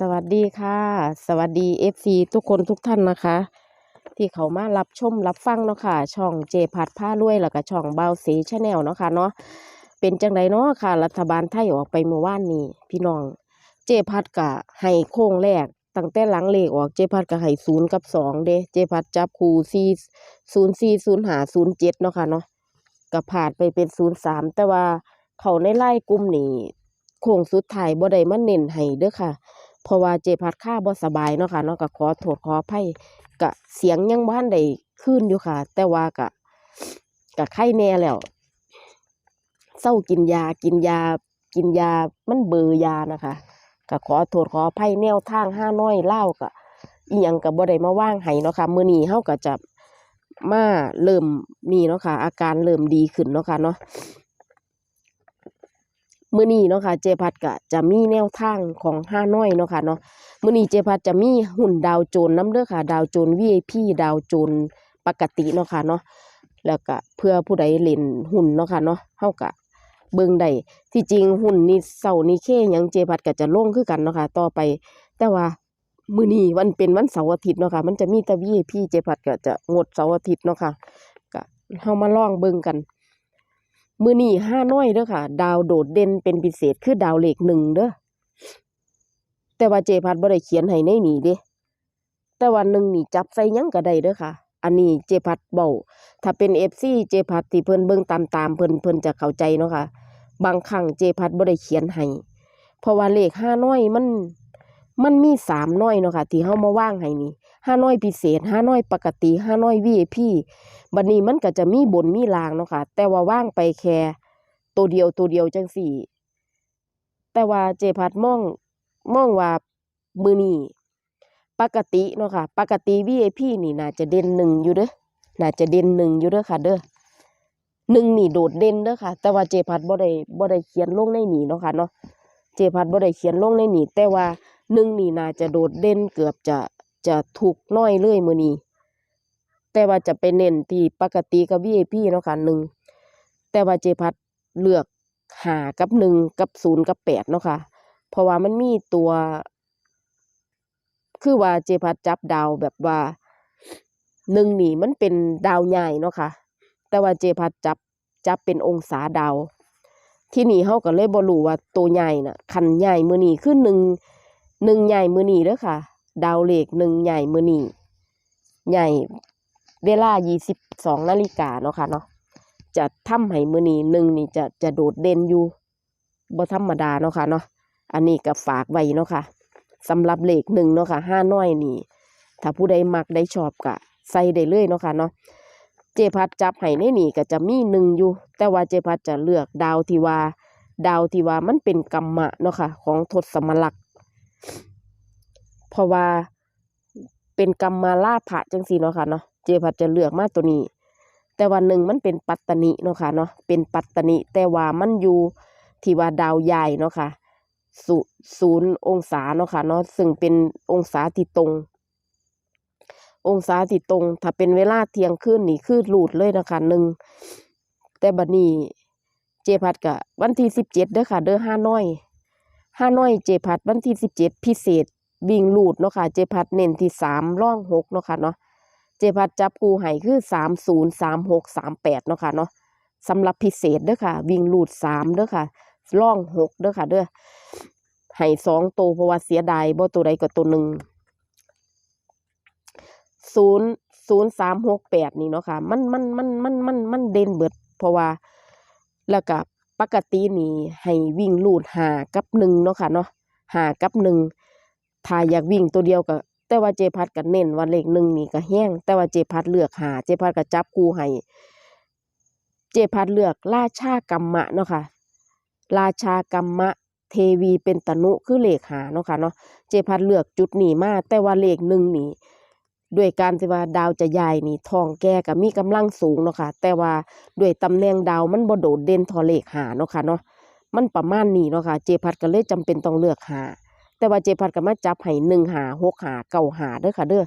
สวัสดีค่ะ สวัสดี FC ทุกคนทุกท่านนะคะ ที่เขามารับชมรับฟังเนาะค่ะ ช่องเจพัดผ้ารวยแล้วก็ช่องเบาสีชาแนลเนาะค่ะเนาะเป็นจังไดเนาะค่ะ รัฐบาลไทยออกไปเมื่อวานนี้ พี่น้องเจพัดกะให้โค้งแรกตั้งแต่หลังเลขออกเจพัดก็ให้ศูนย์กับสองเด้เจพัดจับคูสี่ศูนย์สี่ศูนย์หาศูนย์เจ็ดเนาะค่ะเนาะก็ผ่านไปเป็นศูนย์สามแต่ว่าเขาในไล่กลุ่มนี้โค้งสุดท้ายบ่ได้มาเน้นให้เด้อค่ะ เพราะว่าเจพัดค่าบ่สบายเนาะค่ะเนาะก็ขอโทษขออภัยก็เสียงยังบ่ทันได้ขึ้นอยู่ค่ะ แต่ว่าก็ก็ไข้แน่แล้วเศร้ากินยากินยา กินยามันเบอร์ยานะคะก็ขอโทษขออภัยแนวทางห้าน้อยเล่าก็อีหยังก็บ่ได้มาว่างให้เนาะค่ะมื้อนี้เฮาก็จะมาเริ่มนี่เนาะค่ะ อาการเริ่มดีขึ้นเนาะค่ะเนาะ มื้อนี้เนาะค่ะเจพัดก็จะมีแนวทางของห้าน้อยเนาะค่ะเนาะมื้อนี้เจพัดจะมีหุ้นดาวโจรนส์นํเด้อค่ะ ดาวโจนส์ VIP ดาวโจนส์ปกติเนาะค่ะเนาะแล้วก็เพื่อผู้ใดเล่นหุ้นเนาะค่ะเนาะเฮาก็เบิ่งได้ที่จริงหุ้นนี่เซานี่เคหยังเจพัดก็จะลงคือกันเนาะค่ะต่อไป แต่ว่ามื้อนี้วันเป็นวันเสาร์อาทิตย์เนาะค่ะมันจะมีแต่ VIP เจพัดก็จะงดเสาร์อาทิตย์เนาะค่ะก็เฮามาลองเบิ่งกัน มือนี่ห้าน้อยเด้อค่ะ ดาวโดดเด่นเป็นพิเศษคือดาวเลขหนึ่งเด้อแต่ว่าเจพัดบ่ได้เขียนให้ในนี่เด้แต่ว่าหนึ่งนี่จับใส่ยังก็ได้เด้อค่ะ อันนี้เจพัดเบาถ้าเป็น FC เจพัดที่เพิ่นเบิ่งตามตามเพิ่นเพิ่นจะเข้าใจเนาะค่ะ บางครั้งเจพัดบ่ได้เขียนให้เพราะว่าเลขห้าน้อยมัน มันมีสามน้อยเนาะค่ะที่เฮามาว่างให้นี่ห้าน้อยพิเศษห้าน้อยปกติห้าน้อย VIP บัดนี้มันก็จะมีบนมีลางเนาะค่ะแต่ว่าว่างไปแค่ตัวเดียวตัวเดียวจังสี่ แต่ว่าเจพัดมองมองว่ามือนีปกติเนาะค่ะ ปกติ VIP นี่น่าจะเด่นหนึ่งอยู่เด้อน่าจะเด่นหนึ่งอยู่เด้อค่ะ เด้อหนึ่งนี่โดดเด่นเด้อค่ะ แต่ว่าเจพัดบ่ได้บ่ได้เขียนลงในนี่เนาะค่ะเนาะเจพัดบ่ได้เขียนลงในนี่แต่ว่า หนึ่งนี่น่าจะโดดเด่นเกือบจะจะถูกน้อยเลยมือนี้แต่ว่าจะไปเน้นที่ปกติกับ VIP เนาะค่ะหนึ่งแต่ว่าเจพัดเลือกหากับหนึ่งกับศูนย์กับแปดเนาะค่ะเพราะว่ามันมีตัว คือว่าเจพัดจับดาวแบบว่าหนึ่งนี่มันเป็นดาวใหญ่เนาะค่ะ แต่ว่าเจพัดจับจับเป็นองศาดาว ที่นี่เฮาก็เลยบ่รู้ว่าตัวใหญ่น่ะ คันใหญ่มื้อนี้คือหนึ่ง หนึ่งใหญ่มื้อนีเด้อค่ะ ดาวเลขหนึ่งใหญ่มื้อนีใหญ่เวลา22นาฬิกาเนาะค่ะเนาะจะทำให้มื้อนีหนึ่งนี่จะจะโดดเด่นอยู่บ่ธรรมดาเนาะค่ะเนาะอันนี้ก็ฝากไว้เนาะค่ะสำหรับเลขหนึ่งเนาะค่ะห้าน้อยนี่ ถ้าผู้ใดมักได้ชอบก็ใส่ได้เลยเนาะค่ะเนาะเจพัดจับให้ในนี่ก็จะมีหนึ่งอยู่ แต่ว่าเจพัดจะเลือกดาวที่ว่า ดาวที่ว่ามันเป็นกรรมะเนาะค่ะของทศมลักษ เพราะว่าเป็นกรรมาลาภะจังซี่เนาะค่ะเนาะเจพัดจะเลือกมาตัวนี้ แต่ว่าหนึ่งมันเป็นปัตตนิเนาะค่ะเนาะเป็นปัตตนิแต่ว่ามันอยู่ที่ว่าดาวใหญ่เนาะค่ะศูศูนย์องศาเนาะค่ะเนาะซึ่งเป็นองศาที่ตรง องศาที่ตรง ถ้าเป็นเวลาเที่ยงคืนนี่คือหลุดเลยนะคะหนึ่งแต่บัดนี้เจพัดกะวันที่สิบเจ็ดเด้อค่ะ เด้อห้าน้อย ห้าน้อยเจพัดวันที่สิบเจ็ดพิเศษวิ่งลูดเนาะค่ะเจพัดเน้นที่สามร่องหกเนาะค่ะเนาะเจพัดจับกูให้คือสามศูนย์สามหกสามแปดเนาะค่ะเนาะสำหรับพิเศษเด้อค่ะ วิ่งลูดสามเด้อค่ะร่องหกเด้อค่ะเด้อให้สองตัวเพราะว่าเสียดายบ่ตัวใดก็ตัวหนึ่งศูนย์ศูนย์สามหกแปดนี่เนาะค่ะ มันมันมันมันมันมันเด่นเบิด เพราะว่า แล้วก็ ปกตินี่ให้วิ่งลูดหากับหนึ่งเนาะค่ะเนาะหากับหนึ่งถ้าอยากวิ่งตัวเดียวก็แต่ว่าเจพัดก็เน้นว่าเลขหนึ่งนี่ก็แห้งแต่ว่าเจพัดเลือกหาเจพัดก็จับคู่ให้เจพัดเลือกราชากรรมะเนาะค่ะราชากรรมะเทวีเป็นตนุคือเลขหาเนาะค่ะเนาะเจพัดเลือกจุดนี้มาแต่ว่าเลขหนึ่งนี่ ด้วยการที่ว่าดาวจะย้ายนี่ทองแก่กับมีกำลังสูงเนาะค่ะ แต่ว่าด้วยตำแหน่งดาวมันบ่โดดเด่นทอเลขหาเนาะค่ะเนาะ มันประมาณนี้เนาะค่ะ เจพัดก็เลยจำเป็นต้องเลือกหา แต่ว่าเจพัดก็มาจับให้หนึ่งหาหกหาเก้าหาเด้อค่ะเด้อ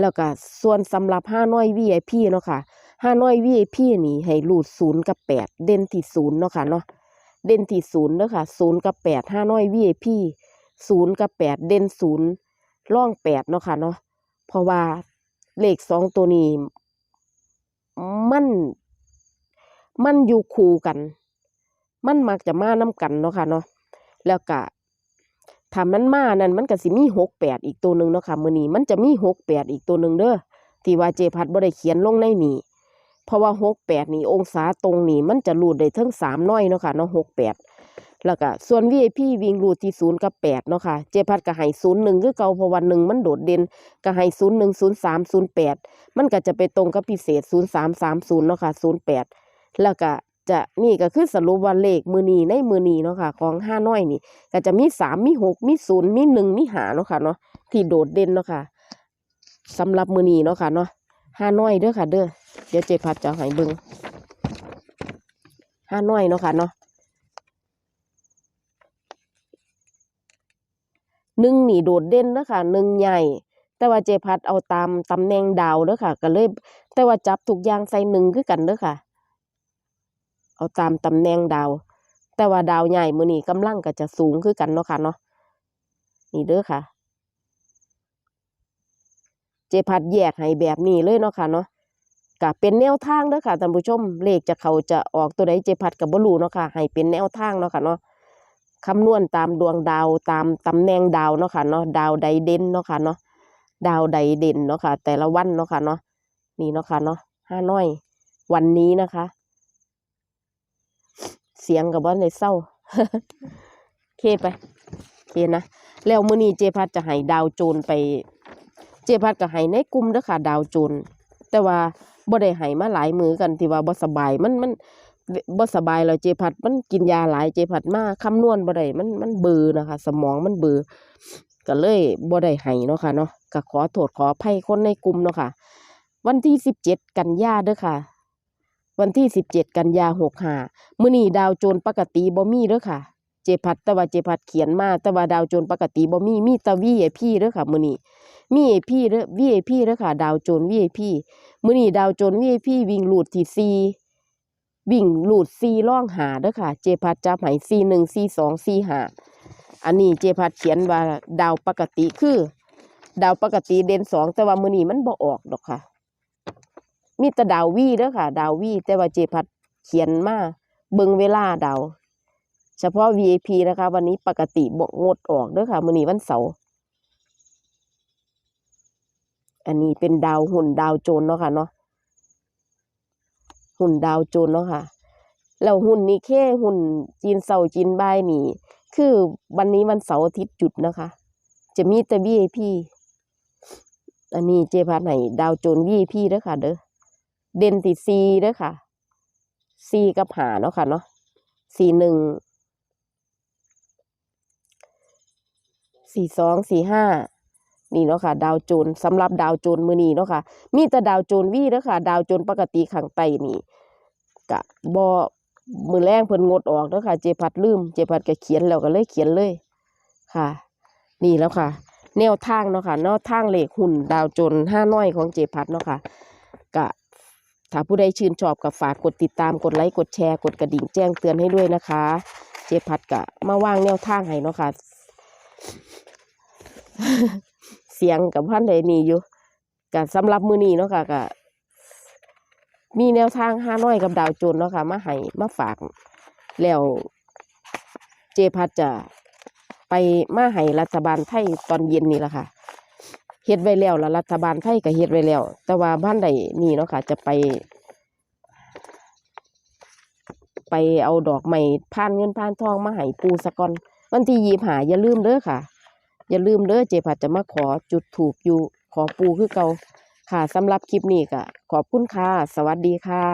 แล้วก็ส่วนสำหรับห้าน้อย VIP เนาะค่ะห้าน้อย VIP นี่ให้รูดศูนย์กับแปดเด่นที่ศูนย์เนาะค่ะเนาะ เด่นที่ศูนย์เด้อค่ะศูนย์กับแปดห้าน้อย VIP ศูนย์กับแปดเด่นศูนย์ร่องแปดเนาะค่ะเนาะ เพราะว่า เลขสองตัวนี้มัน มันอยู่คู่กัน มันมักจะมานํกันเนาะค่ะเนาะแล้วก็ถ้ามันมานั่นมันก็สิมีหกแปดอีกตัวหนึ่งเนาะค่ะมือนี้มันจะมีหกแปดอีกตัวหนึ่งเด้อที่ว่าเจพัดบ่ได้เขียนลงในนี้เพราะว่าหกแปดนี่องศาตรงนี่มันจะรูดได้ทั้งสามน้อยเนาะค่ะเนาะหกแปด แล้วก็ส่วน VIP วิ่งรูดที่ศูนย์กับแปดเนาะค่ะ เจพัดก็ให้ศูนย์หนึ่งคือเก่าพราะวันหนึ่งมันโดดเด่นก็ให้ศูนย์หนึ่งศูนย์สามศูนย์แปดมันก็จะไปตรงกับพิเศษศูนย์สามสามศูนย์เนาะค่ะศูนย์แปดแล้วก็จะนี่ก็คือสรุปว่าเลขมือนีในมือนีเนาะค่ะ ของห้าน้อยนี่ก็จะมีสามมีหกมีศูนย์มีหนึ่งมีหาเนาะค่ะเนาะที่โดดเด่นเนาะค่ะสำหรับมือนีเนาะค่ะเนาะห้าน้อยเด้อค่ะ เด้อเดี๋ยวเจพัดจะให้เบิ่งห้าน้อยเนาะค่ะเนาะ หนึ่งนี่โดดเด่นเด้อค่ะหนึ่งใหญ่ แต่ว่าเจพัดเอาตามตำแหน่งดาวเด้อค่ะ ก็เลย แต่ว่าจับทุกอย่างใส่หนึ่งคือกันเด้อค่ะ เอาตามตำแหน่งดาว แต่ว่าดาวใหญ่มือนี้กำลังก็จะสูงคือกันเนาะค่ะเนาะนี่เด้อค่ะ เจพัดแยกให้แบบนี้เลยเนาะค่ะเนาะก็เป็นแนวทางเด้อค่ะท่านผู้ชมเลขจะเขาจะออกตัวใดเจพัดกับบรูเนาะค่ะให้เป็นแนวทางเนาะค่ะเนาะ คำนวณตามดวงดาวตามตำแหน่งดาวเนาะค่ะเนาะดาวใดเด่นเนาะค่ะเนาะดาวใดเด่นเนาะค่ะ แต่ละวันเนาะค่ะเนาะนี่เนาะค่ะเนาะห้าน้อย วันนี้นะคะ เสียงกับว่าในเศร้าเคไปเคนะแล้วมื้อนี้เจพัดจะให้ดาวโจรไป เจพัดก็ให้ในกลุ่มเด้อค่ะ ดาวโจรแต่ว่าบ่ได้ให้มาหลายมือกันที่ว่าบ่สบายมันมัน บ่สบายแล้วเจพัดมันกินยาหลายเจพัดมากคำนวณบ่ได้มันมันเบลอนะคะ สมองมันเบลอก็เลยบ่ได้ให้เนาะค่ะเนาะก็ขอโทษขออภัยคนในกลุ่มเนาะค่ะ วันที่17กันยาเด้อค่ะ วันที่17กันยา65มื้อนี้ดาวโจรปกติบ่มีเด้อค่ะเจพัดแต่ว่าเจพัดเขียนมาแต่ว่าดาวโจรปกติบ่มีมีแต่ VIP เด้อค่ะมื้อนี้มี VIP เด้อ VIP เด้อค่ะ ดาวโจร VIP มื้อนี้ดาวโจร VIP วิ่งลูดที่4 วิ่งหลูด4ล่องหาเด้อค่ะ เจพัดจับให้41 42 45อันนี้เจพัดเขียนว่าดาวปกติคือ ดาวปกติเด่นสองแต่ว่ามือนี้มันบ่ออกดอกค่ะ มีแต่ดาววีเด้อค่ะ ดาววีแต่ว่าเจพัดเขียนมาเบิ่งเวลาดาวเฉพาะ VIP นะคะ วันนี้ปกติบกงดออกเด้อค่ะ มือนี้วันเสาร์อันนี้เป็นดาวหุ่นดาวโจรเนาะค่ะเนาะ หุ่นดาวโจรเนาะค่ะแล้วหุ่นนี้แค่หุ่นจีนเสาจีนบายนี่ คือวันนี้วันเสาร์อาทิตย์จุดนะคะ จะมีแต่ VIP อันนี้เจพัดให้ดาวโจร VIP เด้อค่ะ เด้อเด่นที่ซีเด้อค่ะซีกับหาเนาะค่ะเนาะสี่หนึ่งสี่สองสี่ห้า นี่เนาะค่ะ ดาวโจรสำหรับดาวโจรมือนี้เนาะค่ะ มีแต่ดาวโจรวีเด้อค่ะ ดาวโจรปกติข้างใต้นี่กะบ่มือแรงเพิ่นงดออกเด้อค่ะ เจพัดลืม เจพัดก็เขียนแล้วก็เลยเขียนเลยค่ะ นี่แล้วค่ะ แนวทางเนาะค่ะแนวทางเหลขหุ่น ดาวโจรห้าน้อยของเจพัดเนาะค่ะกะถ้าผู้ใดชื่นชอบก็ฝากกดติดตามกดไลค์กดแชร์กดกระดิ่งแจ้งเตือนให้ด้วยนะคะ เจพัดกะมาว่างแนวทางให้เนาะค่ะ เสียงกับพันใดนี่อยู่กะสำหรับมือนี้เนาะค่ะกะมีแนวทางห้าน้อยกับดาวโจนเนาะค่ะมาให้มาฝาก แล้วเจพัดจะไปมาให้รัฐบาลไทยตอนเย็นนี่แหละค่ะเฮ็ดไว้แล้วแล้วรัฐบาลไทยก็เฮ็ดไว้แล้ว แต่ว่าบ้านใดนี่เนาะค่ะ จะไป ไปเอาดอกไม้ผ่านเงินผ่านทองมาให้ปูสะกอนวันที่ยีหาอย่าลืมเด้อค่ะ อย่าลืมเด้อเจผัดจะมาขอจุดถูกอยู่ ขอปูคือเก่าค่ะสำหรับคลิปนี้ก็ขอบคุณค่ะ สวัสดีค่ะ